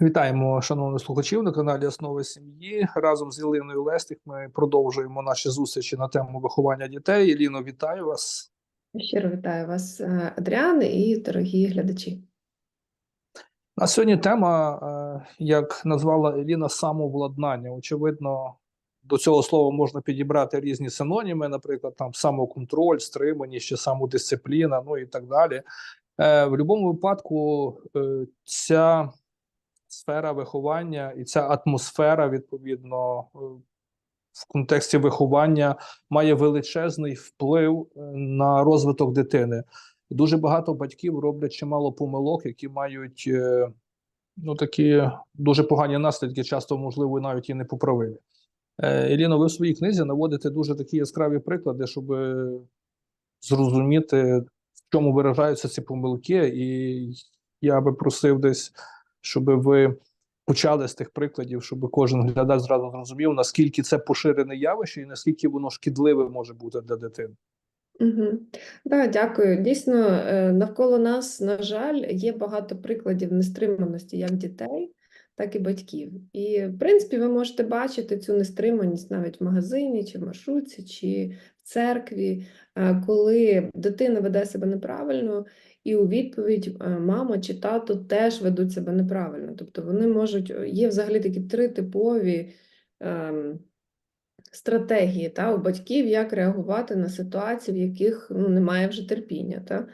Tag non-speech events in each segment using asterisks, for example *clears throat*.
Вітаємо, шановних слухачів на каналі Основи сім'ї. Разом з Єлиною Лестик ми продовжуємо наші зустрічі на тему виховання дітей. Еліно, вітаю вас. Щиро вітаю вас, е, Адріан, і дорогі глядачі. На сьогодні тема, е, як назвала Еліна, самовладнання. Очевидно, до цього слова можна підібрати різні синоніми, наприклад, там самоконтроль, стриманість чи самодисципліна, ну і так далі. Е, В будь-якому випадку ця сфера виховання і ця атмосфера, відповідно, е, в контексті виховання має величезний вплив е, на розвиток дитини. Дуже багато батьків роблять чимало помилок, які мають е, ну такі дуже погані наслідки, часто можливо навіть і непоправимі. Еліно, ви в своїй книзі наводите дуже такі яскраві приклади, щоб зрозуміти, в чому виражаються ці помилки, і я би просив десь, щоб ви почали з тих прикладів, щоб кожен глядач зразу зрозумів, наскільки це поширене явище і наскільки воно шкідливе може бути для дитини. Угу. Да, дякую. Дійсно, е, навколо нас, на жаль, є багато прикладів нестриманості як дітей, так і батьків. І, в принципі, ви можете бачити цю нестриманість навіть в магазині, чи в маршрутці, чи в церкві, е, коли дитина веде себе неправильно, і у відповідь е, мама чи тато теж ведуть себе неправильно. Тобто вони можуть, є взагалі такі три типові. ем, стратегії та, у батьків, як реагувати на ситуації, в яких ну, немає вже терпіння. Та.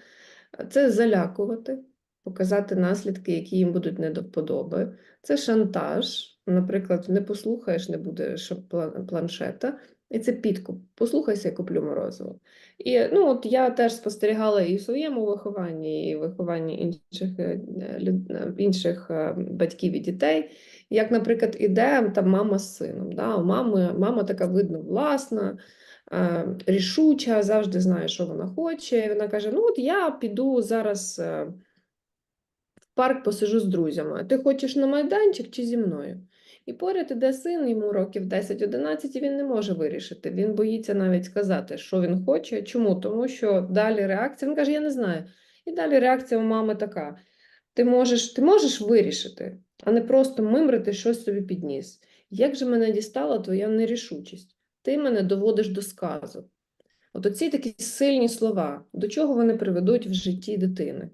Це залякувати, показати наслідки, які їм будуть не до вподоби. Це шантаж, наприклад, не послухаєш, не буде план- планшета. І це підкуп. Послухайся, я куплю морозиво. І ну, от я теж спостерігала і в своєму вихованні, і в вихованні інших, е, е, інших е, батьків і дітей. Як, наприклад, іде там мама з сином. Да? У мами, мама така видно власна, рішуча, завжди знає, що вона хоче. І вона каже: Ну, от я піду зараз в парк посижу з друзями. Ти хочеш на майданчик чи зі мною? І поряд іде син, йому років 10-11, і він не може вирішити. Він боїться навіть сказати, що він хоче. Чому? Тому що далі реакція, він каже, я не знаю. І далі реакція у мами така: ти можеш, ти можеш вирішити, а не просто мимрити щось собі підніс. Як же мене дістала твоя нерішучість? Ти мене доводиш до сказу. От оці такі сильні слова, до чого вони приведуть в житті дитини?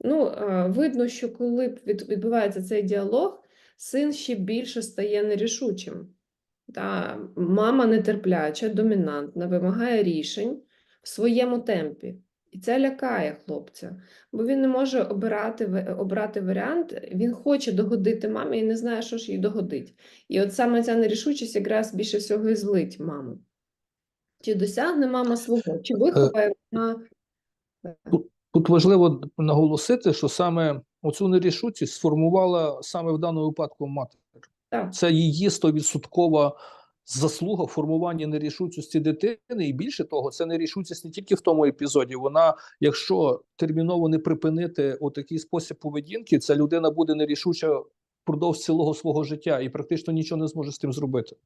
Ну, видно, що коли відбувається цей діалог, син ще більше стає нерішучим. Та, мама нетерпляча, домінантна, вимагає рішень в своєму темпі. І це лякає хлопця, бо він не може обирати, обрати варіант, він хоче догодити мамі і не знає, що ж їй догодить. І от саме ця нерішучість якраз більше всього і злить маму. Чи досягне мама свого, чи виховає вона Тут важливо наголосити, що саме оцю нерішучість сформувала саме в даному випадку матір. так. Це її стовідсоткова заслуга в формуванні нерішучості дитини, і більше того, це нерішучість не тільки в тому епізоді. Вона, якщо терміново не припинити отакий спосіб поведінки, ця людина буде нерішуча впродовж цілого свого життя і практично нічого не зможе з тим зробити.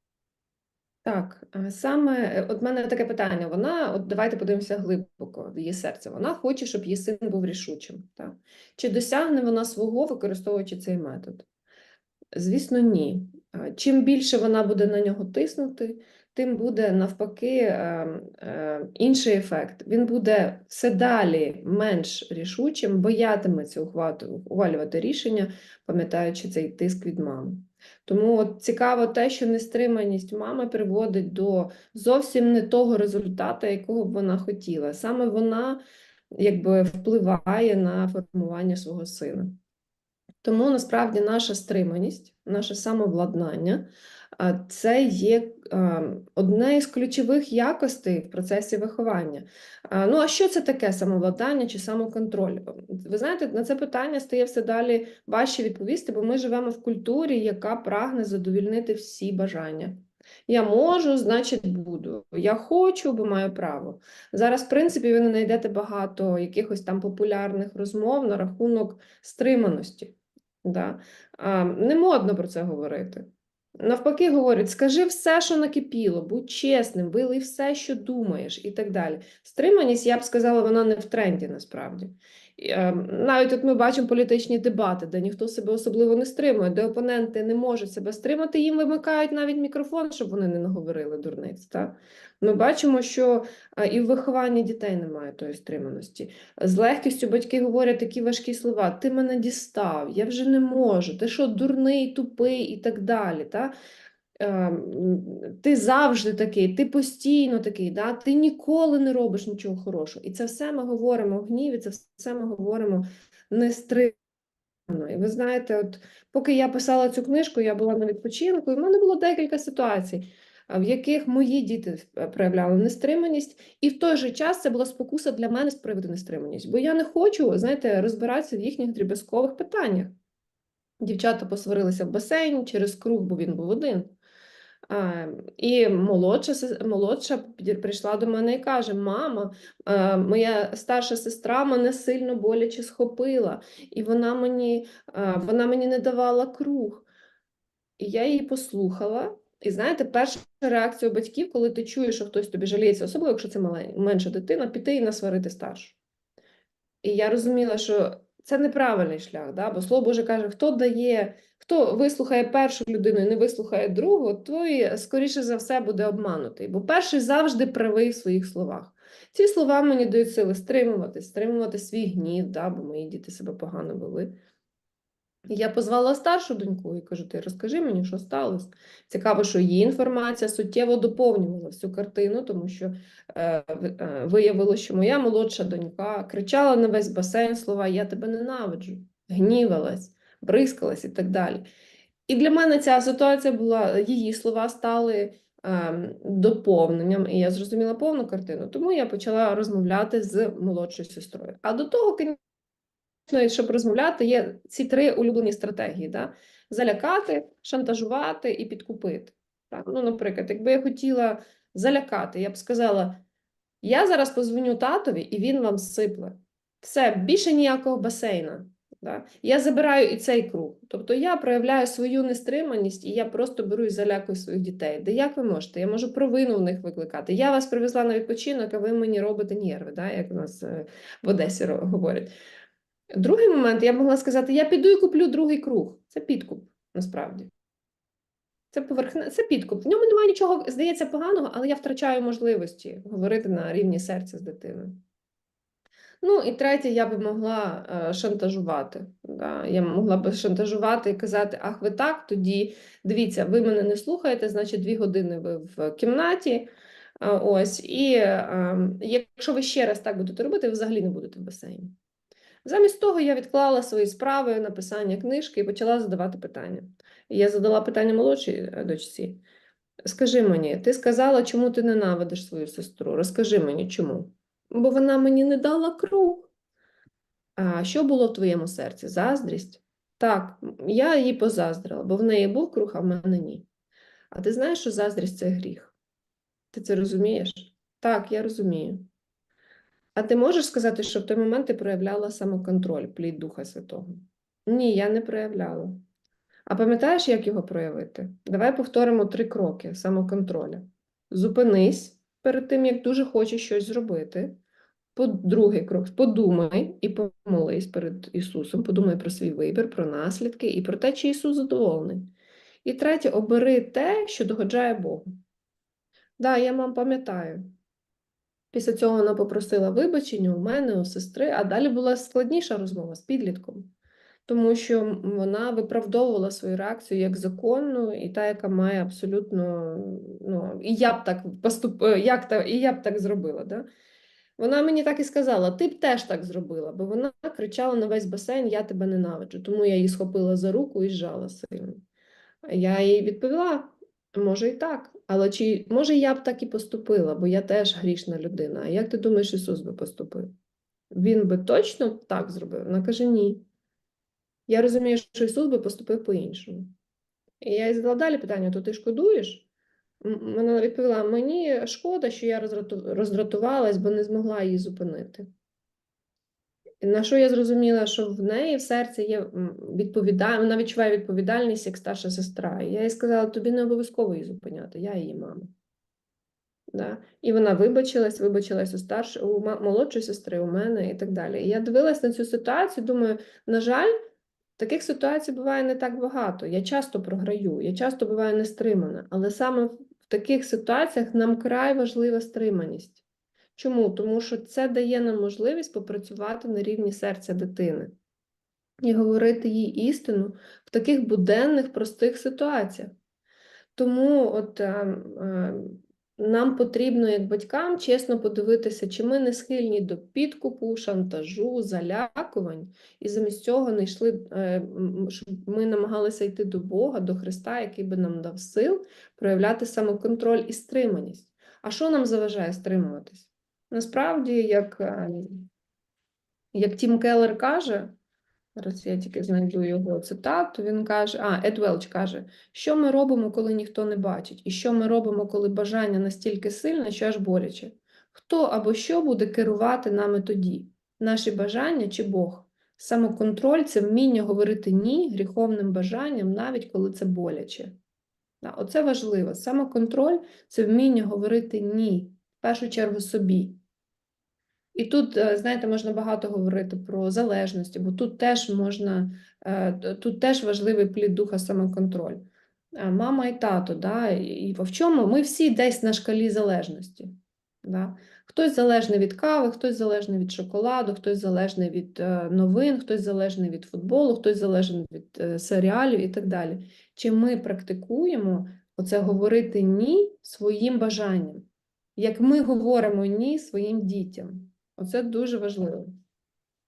Так, е, саме е, от мене таке питання. Вона, от давайте подивимося глибоко в її серце. Вона хоче, щоб її син був рішучим. Так? Чи досягне вона свого, використовуючи цей метод? Звісно, ні. Чим більше вона буде на нього тиснути, тим буде навпаки е, е, інший ефект. Він буде все далі менш рішучим, боятиметься ухвалювати рішення, пам'ятаючи цей тиск від мами. Тому от цікаво те, що нестриманість мами приводить до зовсім не того результату, якого б вона хотіла. Саме вона якби впливає на формування свого сина. Тому насправді наша стриманість, наше самовладнання це є одне із ключових якостей в процесі виховання. Ну, а що це таке самовладання чи самоконтроль? Ви знаєте, на це питання стає все далі важче відповісти, бо ми живемо в культурі, яка прагне задовільнити всі бажання. Я можу, значить буду. Я хочу, бо маю право. Зараз, в принципі, ви не знайдете багато якихось там популярних розмов на рахунок стриманості. Да. Не модно про це говорити. Навпаки, говорять, скажи все, що накипіло, будь чесним, вилий все, що думаєш, і так далі. Стриманість, я б сказала, вона не в тренді насправді. Е, Навіть от ми бачимо політичні дебати, де ніхто себе особливо не стримує, де опоненти не можуть себе стримати, їм вимикають навіть мікрофон, щоб вони не наговорили дурниць. Та? Ми бачимо, що е, і в вихованні дітей немає тої стриманості. З легкістю батьки говорять такі важкі слова: ти мене дістав, я вже не можу, ти що, дурний, тупий і так далі. Та? Ем, Ти завжди такий, ти постійно такий, да? ти ніколи не робиш нічого хорошого. І це все ми говоримо в гніві, це все ми говоримо нестримано. І ви знаєте, от поки я писала цю книжку, я була на відпочинку, і в мене було декілька ситуацій, в яких мої діти е, проявляли нестриманість, і в той же час це була спокуса для мене приводу нестриманість. Бо я не хочу, знаєте, розбиратися в їхніх дріб'язкових питаннях. Дівчата посварилися в басейні через круг, бо він був один. А, і молодша, молодша прийшла до мене і каже: Мама, е, моя старша сестра мене сильно боляче схопила, і вона мені, е, вона мені не давала круг. І я її послухала. І знаєте, перша реакція у батьків, коли ти чуєш, що хтось тобі жаліється, особливо якщо це малень- менша дитина, піти і насварити старшу. І я розуміла, що це неправильний шлях, да? бо Слово Боже каже, хто дає, хто вислухає першу людину і не вислухає другу, той, скоріше за все, буде обманутий. Бо перший завжди правий в своїх словах. Ці слова мені дають сили стримувати, стримувати свій гнів, да? бо мої діти себе погано вели. Я позвала старшу доньку і кажу: ти розкажи мені, що сталося. Цікаво, що її інформація суттєво доповнювала всю картину, тому що е, е, виявилося, що моя молодша донька кричала на весь басейн слова Я тебе ненавиджу, гнівалась, бризкалась і так далі. І для мене ця ситуація була, її слова стали ем, доповненням, і я зрозуміла повну картину. Тому я почала розмовляти з молодшою сестрою. А до того, щоб розмовляти, є ці три улюблені стратегії: да? залякати, шантажувати і підкупити. Так? Ну, наприклад, якби я хотіла залякати, я б сказала: я зараз позвоню татові, і він вам сипле. Все, більше ніякого басейна. Да? Я забираю і цей круг. Тобто я проявляю свою нестриманість, і я просто беру і залякую своїх дітей. Де як ви можете? Я можу провину в них викликати. Я вас привезла на відпочинок, а ви мені робите нерви, да? як у нас е, в Одесі говорять. Другий момент я б могла сказати: я піду і куплю другий круг. Це підкуп, насправді. Це поверхне, це підкуп. В ньому немає нічого, здається, поганого, але я втрачаю можливості говорити на рівні серця з дитиною. Ну, і третє, я би могла е, шантажувати. Да? Я могла би шантажувати і казати: ах, ви так, тоді дивіться, ви мене не слухаєте, значить, дві години ви в кімнаті. Ось, і е, якщо ви ще раз так будете робити, ви взагалі не будете в басейні. Замість того я відклала свої справи, написання книжки і почала задавати питання. І я задала питання молодшій е, дочці. Скажи мені, ти сказала, чому ти ненавидиш свою сестру? Розкажи мені, чому? Бо вона мені не дала круг. А що було в твоєму серці? Заздрість? Так, я їй позаздрила, бо в неї був круг, а в мене ні. А ти знаєш, що заздрість це гріх? Ти це розумієш? Так, я розумію. А ти можеш сказати, що в той момент ти проявляла самоконтроль, плід Духа Святого? Ні, я не проявляла. А пам'ятаєш, як його проявити? Давай повторимо три кроки самоконтроля. Зупинись перед тим, як дуже хочеш щось зробити. По другий крок подумай і помолись перед Ісусом. Подумай про свій вибір, про наслідки і про те, чи Ісус задоволений. І третє, обери те, що догоджає Богу. Да, я мам пам'ятаю. Після цього вона попросила вибачення у мене, у сестри, а далі була складніша розмова з підлітком, тому що вона виправдовувала свою реакцію як законну, і та, яка має абсолютно, ну, і я б так поступ... е, як та, і я б так зробила. Да? Вона мені так і сказала: ти б теж так зробила, бо вона кричала на весь басейн: Я тебе ненавиджу. Тому я її схопила за руку і зжала сильно. Я їй відповіла: може і так, але чи може я б так і поступила, бо я теж грішна людина. А як ти думаєш, Ісус би поступив? Він би точно так зробив? Вона каже: ні. Я розумію, що Ісус би поступив по-іншому. І я їй задала далі питання: то ти шкодуєш? Вона відповіла: мені шкода, що я роздрату- роздратувалась, бо не змогла її зупинити. На що я зрозуміла, що в неї в серці є відповідальність, вона відчуває відповідальність як старша сестра. І я їй сказала: тобі не обов'язково її зупиняти, я її мама. Да? І вона вибачилась, вибачилась у старш... у молодшої сестри, у мене і так далі. І я дивилась на цю ситуацію, думаю, на жаль, таких ситуацій буває не так багато. Я часто програю, я часто буваю нестримана, але саме в таких ситуаціях нам край важлива стриманість. Чому? Тому що це дає нам можливість попрацювати на рівні серця дитини і говорити їй істину в таких буденних, простих ситуаціях. Тому от е, е, нам потрібно, як батькам, чесно подивитися, чи ми не схильні до підкупу, шантажу, залякувань, і замість цього не йшли, е, щоб ми намагалися йти до Бога, до Христа, який би нам дав сил проявляти самоконтроль і стриманість. А що нам заважає стримуватись? Насправді, як, е, як Тім Келлер каже, зараз я тільки знайду його цитату, він каже, а, Ед Велч каже, що ми робимо, коли ніхто не бачить, і що ми робимо, коли бажання настільки сильне, що аж боляче? Хто або що буде керувати нами тоді? Наші бажання чи Бог? Самоконтроль це вміння говорити ні гріховним бажанням, навіть коли це боляче. Оце важливо. Самоконтроль це вміння говорити ні, в першу чергу собі. І тут, е, знаєте, можна багато говорити про залежності, бо тут теж можна, е, тут теж важливий плід духа самоконтроль. Е, Мама і тато, да, і в чому ми всі десь на шкалі залежності. Да. Хтось залежний від кави, хтось залежний від шоколаду, хтось залежний від новин, хтось залежний від футболу, хтось залежний від серіалів і так далі. Чи ми практикуємо оце говорити ні своїм бажанням? Як ми говоримо ні своїм дітям? Оце дуже важливо.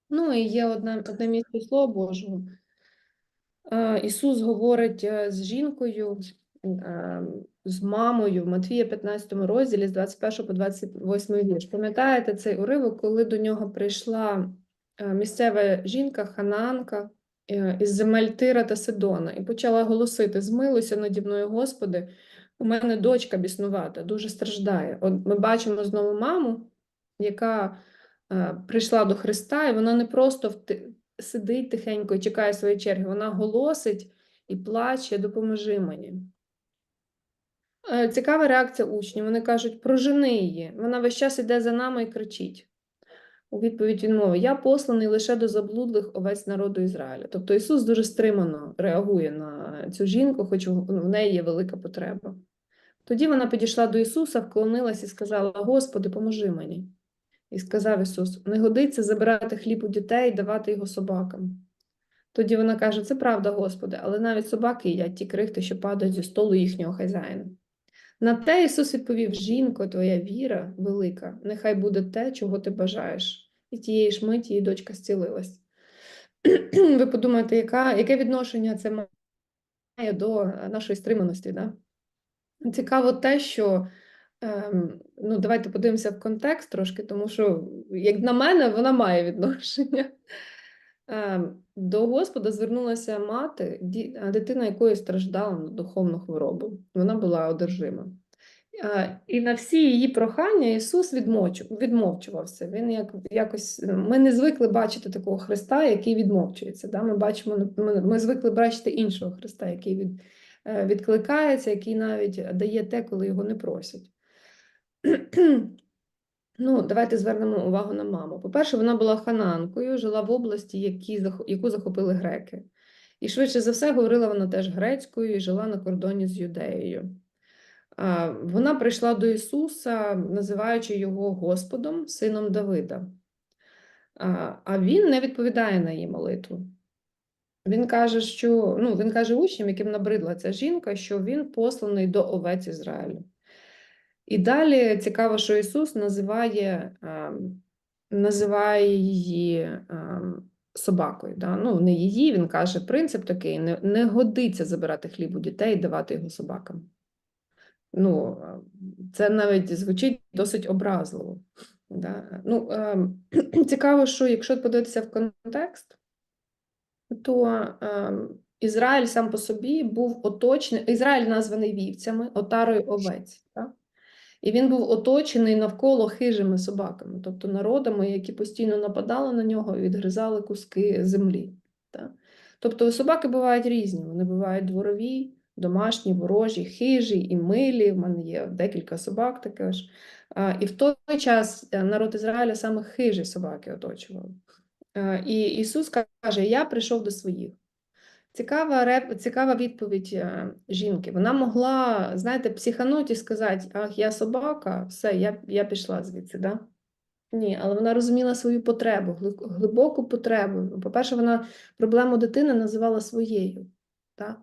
Ну і є одне, одне місце Слова Божого. Е, Ісус говорить е, з жінкою, е, з мамою в Матвія 15 розділі з 21 по 28 вірш. Пам'ятаєте цей уривок, коли до нього прийшла місцева жінка, ханаанка е, із земель Тира та Сидона і почала голосити: Змилуйся наді мною, Господи, у мене дочка біснувата, дуже страждає. От ми бачимо знову маму, яка прийшла до Христа, і вона не просто сидить тихенько і чекає своєї черги, вона голосить і плаче, допоможи мені. Е, Цікава реакція учнів. Вони кажуть, прожени її. Вона весь час іде за нами і кричить. У відповідь він мовить, я посланий лише до заблудлих овець народу Ізраїля. Тобто Ісус дуже стримано реагує на цю жінку, хоч в неї є велика потреба. Тоді вона підійшла до Ісуса, вклонилась і сказала: Господи, поможи мені. І сказав Ісус: Не годиться забирати хліб у дітей і давати його собакам. Тоді вона каже: Це правда, Господи, але навіть собаки їдять ті крихти, що падають зі столу їхнього хазяїна. На те Ісус відповів: Жінко, твоя віра велика, нехай буде те, чого ти бажаєш. І тієї ж миті її дочка зцілилась. *clears throat* Ви подумаєте, яка, яке відношення це має до нашої стриманості? Да? Цікаво те, що ну, давайте подивимося в контекст трошки, тому що, як на мене, вона має відношення. Ем, До Господа звернулася мати, ді- дитина якої страждала на духовну хворобу. Вона була одержима. Е, І на всі її прохання Ісус відмовчувався. Він як, якось, ми не звикли бачити такого Христа, який відмовчується. Да? Ми, бачимо, ми, ми звикли бачити іншого Христа, який від, е, відкликається, який навіть дає те, коли його не просять. *clears throat* Ну, давайте звернемо увагу на маму. По-перше, вона була хананкою, жила в області, які, яку захопили греки. І швидше за все говорила вона теж грецькою і жила на кордоні з Юдеєю. Вона прийшла до Ісуса, називаючи його Господом, сином Давида. А він не відповідає на її молитву. Він каже, що ну, він каже учням, яким набридла ця жінка, що він посланий до овець Ізраїлю. І далі цікаво, що Ісус називає, ем, називає її ем, собакою. Да? Ну, не її, він каже, принцип такий: не, не годиться забирати хліб у дітей і давати його собакам. Ну, е, це навіть звучить досить образливо. Да? Ну, ем, *clears throat* цікаво, що якщо подивитися в контекст, то ем, Ізраїль сам по собі був оточений, Ізраїль названий вівцями, отарою овець. Так? І він був оточений навколо хижими собаками, тобто народами, які постійно нападали на нього і відгризали куски землі. Так? Тобто собаки бувають різні, вони бувають дворові, домашні, ворожі, хижі і милі. В мене є декілька собак також. І в той час е, народ Ізраїля саме хижі собаки оточували. Е, І Ісус каже: Я прийшов до своїх. Цікава, реп... Цікава відповідь е, жінки. Вона могла, знаєте, психануть і сказати: Ах, я собака, все, я, я пішла звідси. Да? Ні, але вона розуміла свою потребу, глибоку потребу. По-перше, вона проблему дитини називала своєю. Так?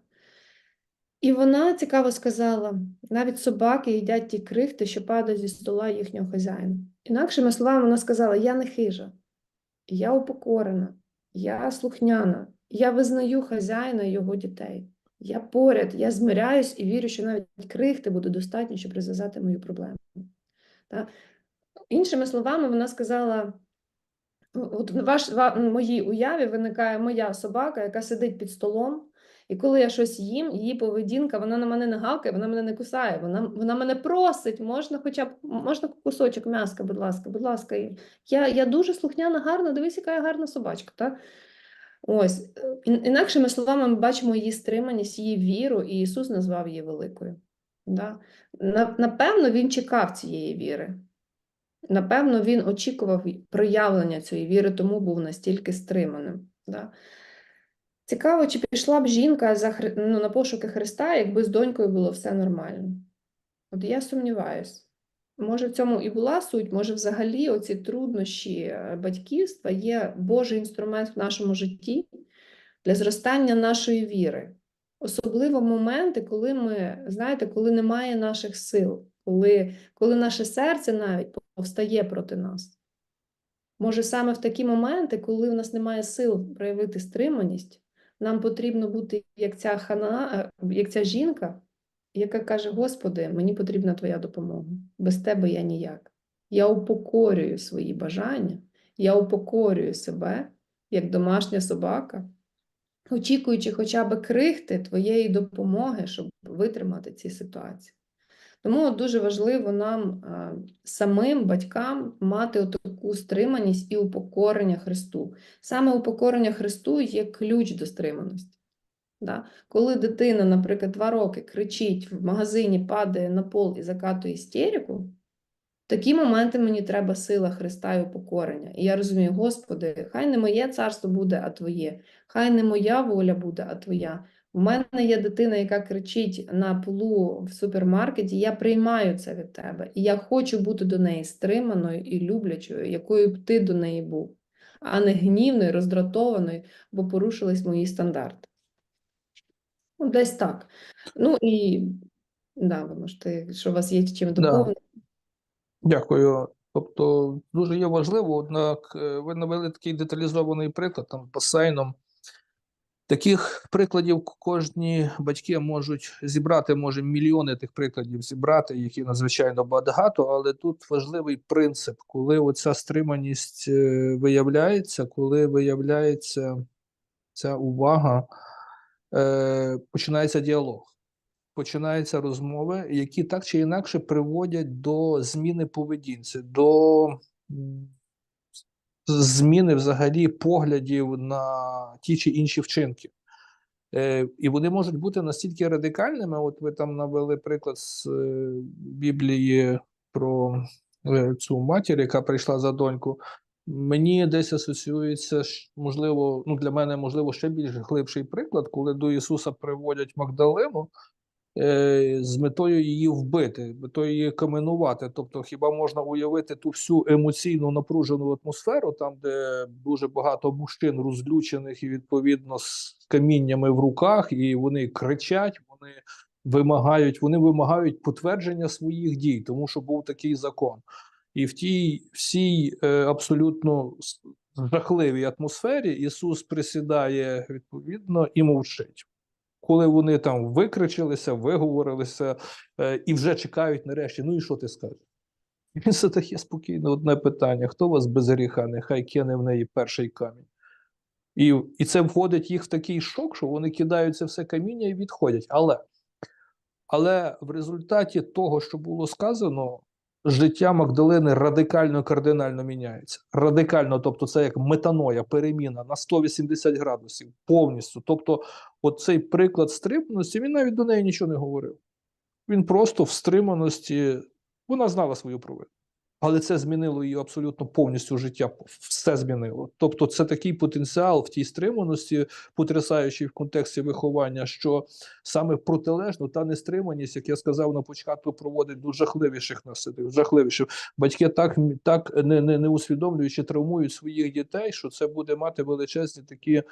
І вона цікаво сказала: навіть собаки їдять ті крихти, що падають зі стола їхнього хазяїна. Інакшими словами, вона сказала: Я не хижа, я упокорена, я слухняна, я визнаю хазяїна і його дітей. Я поряд, я змиряюсь і вірю, що навіть крихти буде достатньо, щоб розв'язати мою проблему. Так? Іншими словами, вона сказала: от в ваш, в моїй уяві виникає моя собака, яка сидить під столом, і коли я щось їм, її поведінка, вона на мене не гавкає, вона мене не кусає, вона, вона мене просить, можна хоча б можна кусочок м'яска, будь ласка, будь ласка. Я, я дуже слухняна, гарна, дивись, яка я гарна собачка. Так? Ось, е, інакшими словами, ми бачимо її стриманість, її віру, і Ісус назвав її великою. Да? Напевно, він чекав цієї віри. Напевно, він очікував проявлення цієї віри, тому був настільки стриманим. Да? Цікаво, чи пішла б жінка за, ну, на пошуки Христа, якби з донькою було все нормально. От я сумніваюсь. Може, в цьому і була суть, може, взагалі оці труднощі е, батьківства є Божий інструмент в нашому житті для зростання нашої віри. Особливо моменти, коли ми, знаєте, коли немає наших сил, коли, коли наше серце навіть повстає проти нас. Може, саме в такі моменти, коли в нас немає сил проявити стриманість, нам потрібно бути як ця хана, е, як ця жінка, яка каже: Господи, мені потрібна Твоя допомога. Без Тебе я ніяк. Я упокорюю свої бажання, я упокорюю себе як домашня собака, очікуючи хоча б крихти Твоєї допомоги, щоб витримати ці ситуації. Тому дуже важливо нам самим батькам мати таку стриманість і упокорення Христу. Саме упокорення Христу є ключ до стриманості. Да? Коли дитина, наприклад, два роки кричить в магазині, падає на пол і закатує істерику, такі моменти мені треба сила Христа і упокорення. І я розумію, Господи, хай не моє царство буде, а Твоє, хай не моя воля буде, а Твоя. У мене є дитина, яка кричить на полу в супермаркеті, я приймаю це від тебе, і я хочу бути до неї стриманою і люблячою, якою б ти до неї був, а не гнівною, роздратованою, бо порушились мої стандарти. Ну, десь так. Ну і да, ви можете, якщо у вас є чим Да. доповнити. Дякую. Тобто дуже є важливо, однак е, ви навели такий деталізований приклад там басейном. Таких прикладів кожні батьки можуть зібрати, може мільйони тих прикладів зібрати, які надзвичайно багато, але тут важливий принцип, коли оця стриманість е, виявляється, коли виявляється ця увага, е, починається діалог починаються розмови, які так чи інакше приводять до зміни поведінці, до зміни взагалі поглядів на ті чи інші вчинки. Е, і вони можуть бути настільки радикальними. От ви там навели приклад з е, Біблії про е, цю матір, яка прийшла за доньку. Мені десь асоціюється, можливо, ну для мене, можливо, ще більш глибший приклад, коли до Ісуса приводять Магдалину е, з метою її вбити, метою її каменувати. Тобто, хіба можна уявити ту всю емоційну напружену атмосферу, там, де дуже багато мужчин розлючених і відповідно з каміннями в руках, і вони кричать, вони вимагають, вони вимагають підтвердження своїх дій, тому що був такий закон. І в тій всій е, абсолютно жахливій атмосфері Ісус присідає відповідно і мовчить коли вони там викричилися, виговорилися е, і вже чекають нарешті. Ну і що ти скажеш? І він задає спокійно одне питання: хто вас без гріха? Нехай кине в неї перший камінь. І, і це вводить їх в такий шок, що вони кидають це все каміння і відходять. Але, але в результаті того, що було сказано, життя Магдалини радикально кардинально міняється. Радикально, тобто це як метаноя, переміна на 180 градусів повністю. Тобто, оцей приклад стриманості, він навіть до неї нічого не говорив. Він просто в стриманості, вона знала свою провину. Але це змінило її абсолютно повністю життя, все змінило. Тобто, це такий потенціал в тій стриманості, потрясаючий в контексті виховання, що саме протилежно та нестриманість, як я сказав на початку, проводить до жахливіших наслідків. Жахливіших батьки так так не, не, не усвідомлюючи, травмують своїх дітей, що це буде мати величезні такі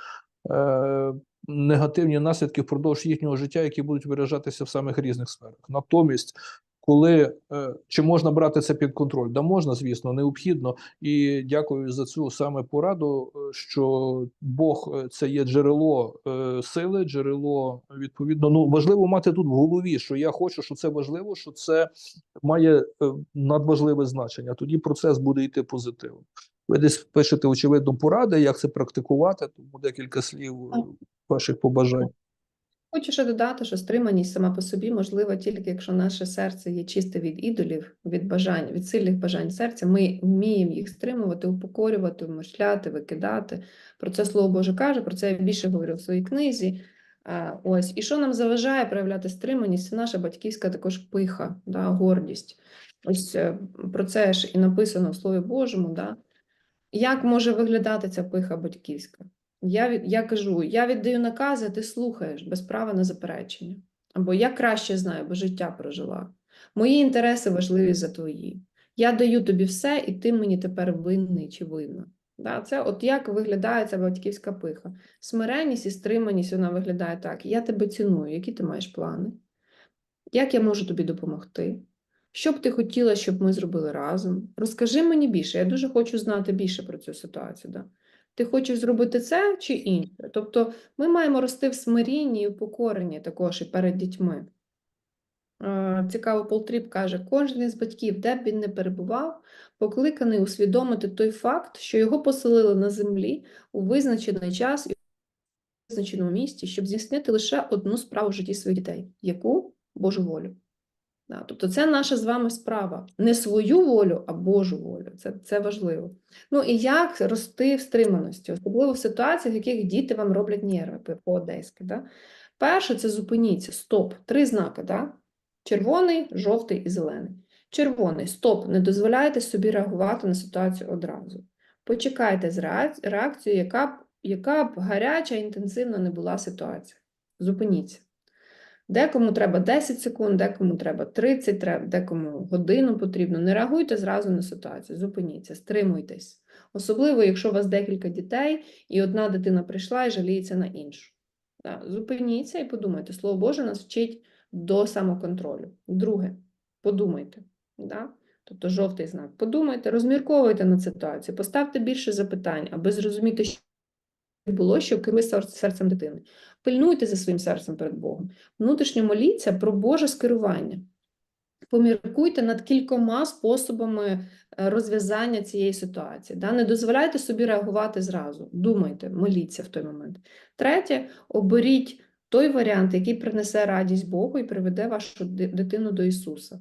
е, негативні наслідки впродовж їхнього життя, які будуть виражатися в самих різних сферах. Натомість. Коли е, чи можна брати це під контроль? Да можна, звісно, необхідно. І дякую за цю саме пораду, е, що Бог е, це є джерело сили, джерело відповідно. Ну важливо мати тут в голові, що я хочу, що це важливо, що це має надважливе значення. Тоді процес буде йти позитивно. Ви десь пишете очевидно поради, як це практикувати. Тому декілька слів ваших побажань. Хочу ще додати, що стриманість сама по собі можлива тільки якщо наше серце є чисте від ідолів, від бажань, від сильних бажань серця. Ми вміємо їх стримувати, упокорювати, вмишляти, викидати. Про це слово Боже каже. Про це я більше говорю в своїй книзі. Ось і що нам заважає проявляти стриманість? Це наша батьківська також пиха, да, гордість. Ось е, про це ж і написано в Слові Божому. Да? Як може виглядати ця пиха батьківська? Я, я кажу, я віддаю накази, ти слухаєш без права на заперечення. Або я краще знаю, бо життя прожила. Мої інтереси важливі за твої. Я даю тобі все, і ти мені тепер винний чи винна. Да, це от як виглядає ця батьківська пиха. Смиренність і стриманість вона виглядає так: я тебе ціную, які ти маєш плани? Як я можу тобі допомогти? Що б ти хотіла, щоб ми зробили разом? Розкажи мені більше. Я дуже хочу знати більше про цю ситуацію. Да? Ти хочеш зробити це чи інше? Тобто ми маємо рости в смирінні і упокоренні також і перед дітьми. Цікаво, Полтріп каже, кожен із батьків, де б він не перебував, покликаний усвідомити той факт, що його поселили на землі у визначений час і у визначеному місці, щоб здійснити лише одну справу в житті своїх дітей. Яку? Божу волю. Да, тобто це наша з вами справа. Не свою волю, а Божу волю. Це, це важливо. Ну і як рости в стриманості, особливо в ситуаціях, в яких діти вам роблять нерви по-одеськи. Да? Перше, це зупиніться, стоп, три знаки. Да? Червоний, жовтий і зелений. Червоний, стоп, не дозволяйте собі реагувати на ситуацію одразу. Почекайте з реакцією, яка б, яка б гаряча, інтенсивна не була ситуація. Зупиніться. Декому треба 10 секунд, декому треба 30, декому годину потрібно. Не реагуйте зразу на ситуацію, зупиніться, стримуйтесь. Особливо, якщо у вас декілька дітей, і одна дитина прийшла і жаліється на іншу. Зупиніться і подумайте. Слово Боже нас вчить до самоконтролю. Друге, подумайте. Да? Тобто жовтий знак. Подумайте, розмірковуйте над ситуацією, поставте більше запитань, аби зрозуміти, що було, що керує серцем дитини. Пильнуйте за своїм серцем перед Богом. Внутрішньо моліться про Боже скерування. Поміркуйте над кількома способами е, розв'язання цієї ситуації. Да? Не дозволяйте собі реагувати зразу. Думайте, моліться в той момент. Третє, оберіть той варіант, який принесе радість Богу і приведе вашу дитину до Ісуса.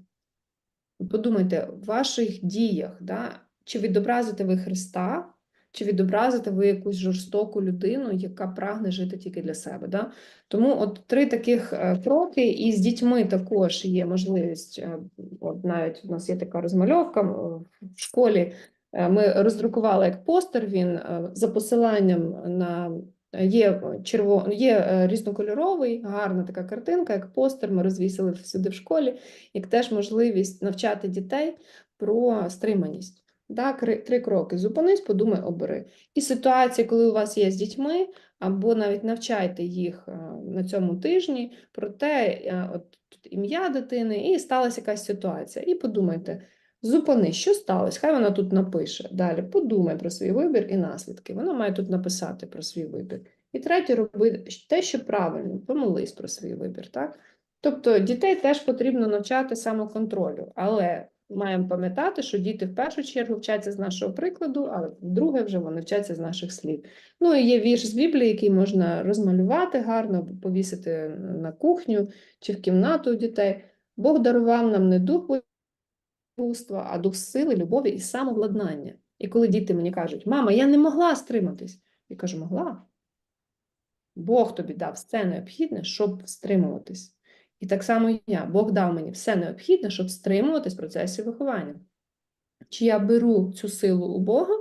Подумайте, в ваших діях, да, чи відобразите ви Христа, чи відобразите ви якусь жорстоку людину, яка прагне жити тільки для себе. Да? Тому от три таких е, кроки, і з дітьми також є можливість. е, От навіть у нас є така розмальовка в школі. е, Ми роздрукували як постер. Він е, за посиланням на є черво, є е, різнокольоровий, гарна така картинка, як постер. Ми розвісили всюди в школі, як теж можливість навчати дітей про стриманість. Да, три кроки. Зупинись, подумай, обери. І ситуації, коли у вас є з дітьми, або навіть навчайте їх е, на цьому тижні про те, е, от тут ім'я дитини, і сталася якась ситуація. І подумайте, зупини, що сталося? Хай вона тут напише. Далі подумай про свій вибір і наслідки. Вона має тут написати про свій вибір. І третє, роби те, що правильно, помолись про свій вибір. Так? Тобто дітей теж потрібно навчати самоконтролю, але маємо пам'ятати, що діти в першу чергу вчаться з нашого прикладу, а вдруге вже вони вчаться з наших слів. Ну і є вірш з Біблії, який можна розмалювати гарно, повісити на кухню чи в кімнату дітей. Бог дарував нам не дух буйствуства, а дух сили, любові і самовладнання. І коли діти мені кажуть, мама, я не могла стриматись, я кажу, могла. Бог тобі дав все необхідне, щоб стримуватись. І так само я. Бог дав мені все необхідне, щоб стримуватись в процесі виховання. Чи я беру цю силу у Бога,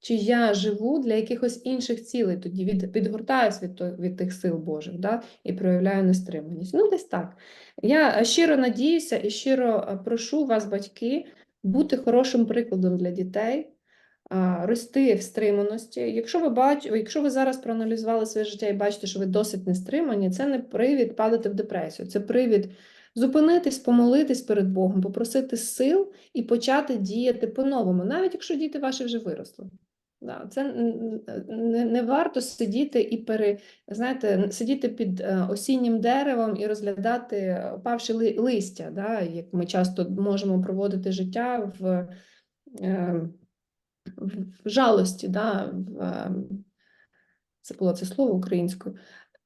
чи я живу для якихось інших цілей, тоді від, відгортаюсь від, від тих сил Божих да, і проявляю нестриманість. Ну, десь так. Я е, щиро надіюся і щиро е, прошу вас, батьки, бути хорошим прикладом для дітей, рости в стриманості. Якщо ви бач... якщо ви зараз проаналізували своє життя і бачите, що ви досить нестримані, це не привід падати в депресію, це привід зупинитись, помолитись перед Богом, попросити сил і почати діяти по-новому, навіть якщо діти ваші вже виросли. Да, це не, не варто сидіти і пере, знаєте, сидіти під е, осіннім деревом і розглядати опавші ли- листя, да, як ми часто можемо проводити життя в, е, в, жалості, да, в, е, це було це слово українською.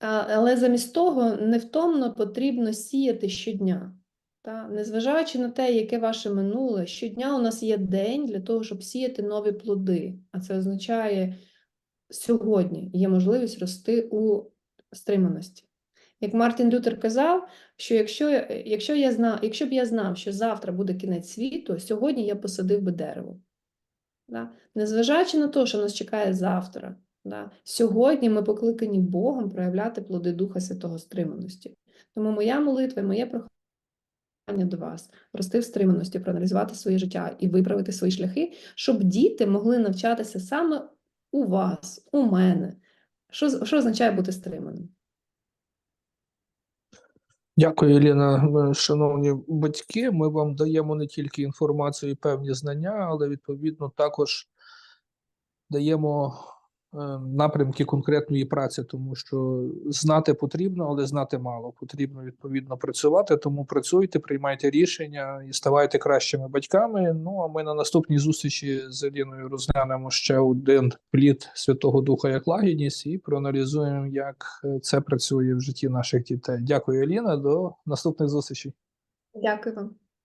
Але замість того невтомно потрібно сіяти щодня. Та? Незважаючи на те, яке ваше минуле, щодня у нас є день для того, щоб сіяти нові плоди. А це означає, сьогодні є можливість рости у стриманості. Як Мартін Лютер казав, що якщо, якщо, я знав, якщо б я знав, що завтра буде кінець світу, сьогодні я посадив би дерево. Да? Незважаючи на те, що нас чекає завтра, да? сьогодні ми покликані Богом проявляти плоди Духа Святого стриманості. Тому моя молитва, і моє прохання до вас рости в стриманості, проаналізувати своє життя і виправити свої шляхи, щоб діти могли навчатися саме у вас, у мене. Що, що означає бути стриманим? Дякую, Еліна. Е, Шановні батьки, ми вам даємо не тільки інформацію і певні знання, але відповідно також даємо напрямки конкретної праці, тому що знати потрібно, але знати мало. Потрібно відповідно працювати. Тому працюйте, приймайте рішення і ставайте кращими батьками. Ну а ми на наступній зустрічі з Еліною розглянемо ще один плід Святого Духа як лагідність і проаналізуємо, як е, це працює в житті наших дітей. Дякую, Еліна. До наступних зустрічей. Дякую вам.